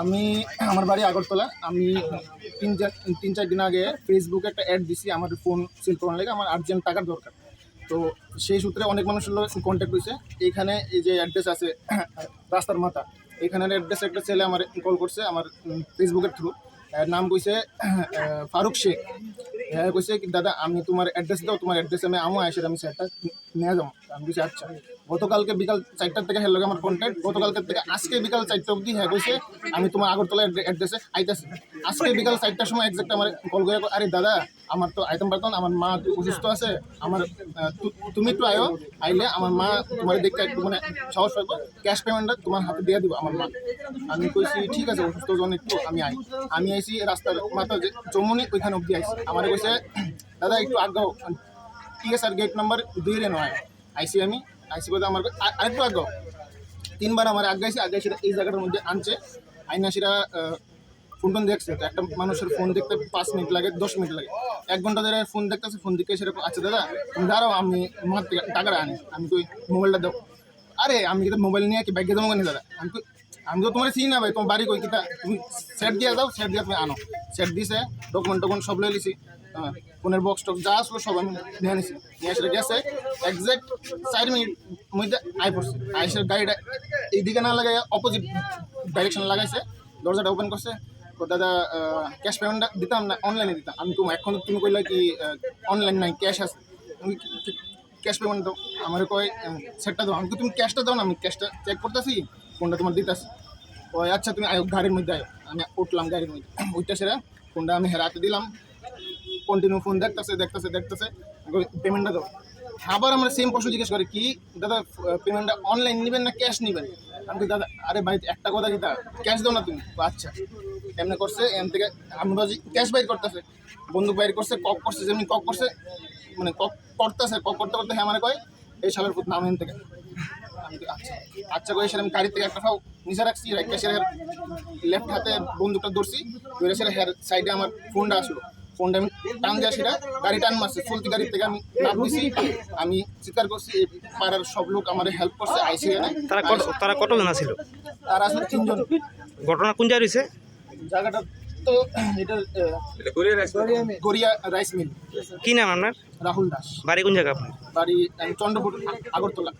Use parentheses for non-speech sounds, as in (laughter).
আমি আমার বাড়ি আগরতলা। আমি তিন চার তিন চার দিন আগে ফেসবুকে একটা অ্যাড দিছি, আমার ফোন সেল করার লাগে আমার আর্জেন্ট টাকার দরকার। তো সেই সূত্রে অনেক মানুষের লোক কন্ট্যাক্ট হয়েছে। এখানে এই যে অ্যাড্রেস আছে, রাস্তার মাথা, এখানের অ্যাড্রেস একটা ছেলে আমার কল করছে, আমার ফেসবুকের থ্রু নাম কইছে আহ, ফারুক শেখ। হ্যাঁ কইছে কি দাদা আমি তোমার অ্যাড্রেস দাও তোমার অ্যাড্রেসে আমি আমো আসে আমি সেটটা নিয়ে যাব। আমি কইছি আচ্ছা। গতকালকে বিকাল চারটার থেকে হ্যাঁ আমার কন্ট্যাক্ট গতকালকে থেকে আজকে বিকাল চারটা অবধি হ্যাঁ কইছে। আমি তোমার আগরতলা অ্যাড্রেসে আইতাছি। আজকে বিকাল চারটার সময় এক্সাক্ট আমার কল করে আরে দাদা, আমার তো আইতেম পারতাম আমার মা অসুস্থ আছে, আমার তুমি একটু আয়ো, আইলে আমার মা তোমার দেখতে একটু মানে সাহস পাইবো ক্যাশ পেমেন্টটা তোমার হাতে দিয়ে দিব আমার মা। আমি কইছি, ঠিক আছে অসুস্থ জন একটু, আমি আই। আমি আইছি রাস্তার মাথা যে চমনি ওইখানে অবধি আইছি। আমার কইছে, দাদা, একটু আগাও ঠিক আছে আর গেট নাম্বার দুই রে নয়। আইসি আমি আইসি বলতে আমার আরেকটু আগ্রহ। তিনবার আমার আগাইছি আগাইছি এই জায়গাটার মধ্যে আনছে। আইনা সেটা ফোন টোন দেখছে, তো একটা মানুষের ফোন দেখতে পাঁচ মিনিট লাগে, দশ মিনিট লাগে। এক ঘণ্টা ধরে ফোন দেখতেছে, ফোন দেখে সেরকম আছে, দাদা, তুমি দাঁড়াও, আমি আমার থেকে টাকাটা আনি। আমি কই, মোবাইলটা দাও। আরে, আমি কিন্তু মোবাইল নিয়ে কি ব্যাগে দেবো কেন দাদা? আমি কই আমি তো তোমার চিনি না ভাই, তোমার বাড়ি কই? কিতা তুমি সেট দিয়ে দাও সেট দিয়ে তুমি আনো। সেট দিছে ডকুমেন্ট টকুমেন্ট সব লয়ে লিছি। ফোনের বক্স টক যা আসলো সব আমি নিয়ে নিছি। নিয়ে এসে গেছে একজ্যাক্ট চার মিনিট মধ্যে আই পড়ছে। আইসের গাড়িটা এইদিকে না লাগাই অপোজিট ডাইরেকশন লাগাইছে। দরজাটা ওপেন করছে। দাদা ক্যাশ পেমেন্টটা দিতাম না অনলাইনে দিতাম? আমি তুমি এখন তুমি কইলা কি অনলাইন নাই ক্যাশ আছে। আমি ক্যাশ পেমেন্ট দাও। আমার কয় সেটটা দাও। আমি তুমি ক্যাশটা দাও না, আমি ক্যাশটা চেক করতেছি ফোনটা তোমার দিতাছি। ওই আচ্ছা তুমি আয়ো, গাড়ির মধ্যে আয়ো। আমি উঠলাম গাড়ির মধ্যে। (clears throat) ওইটা সেরা ফোনটা আমি হেরাতে দিলাম। কন্টিনিউ ফোন দেখতেছে দেখতেছে দেখতেছে। পেমেন্টটা দাও। আবার আমরা সেম প্রশ্ন জিজ্ঞেস করি, কি, দাদা পেমেন্টটা অনলাইন নেবেন না ক্যাশ নেবেন? আমি দাদা, আরে ভাই, একটা কথা কি ক্যাশ দাও না তুমি? আচ্ছা। এমনি করছে এম থেকে আমি বাজি ক্যাশ বাইর করতেছে। বন্দুক বাইর করছে, কক করছে, যেমনি কক করছে মানে কক করতেছে, কক করতে করতে হ্যাঁ মানে কয়, এই সালের নাম এখান থেকে। আচ্ছা আচ্ছা করে সেরকম গাড়ি থেকে একটা ফাও নিচে রাখছি রাখতে সেরে লেফট হাতে বন্দুকটা ধরছি ধরে সেরে হেয়ার সাইডে আমার ফোনটা আসলো। ফোনটা আমি টান দেওয়া সেটা গাড়ি টান মারছে চলতি গাড়ি থেকে আমি লাভ দিছি আমি চিৎকার করছি এই পাড়ার সব লোক আমার হেল্প করছে আইসি এনে তারা কত তারা কতজন ছিল তার আসলে তিনজন। ঘটনা কোন জায়গায় হয়েছে জায়গাটা তো এটা গড়িয়া রাইস মিল কি নাম আপনার? রাহুল দাস। বাড়ি কোন জায়গা আপনার? বাড়ি চন্দ্রপুর আগরতলা।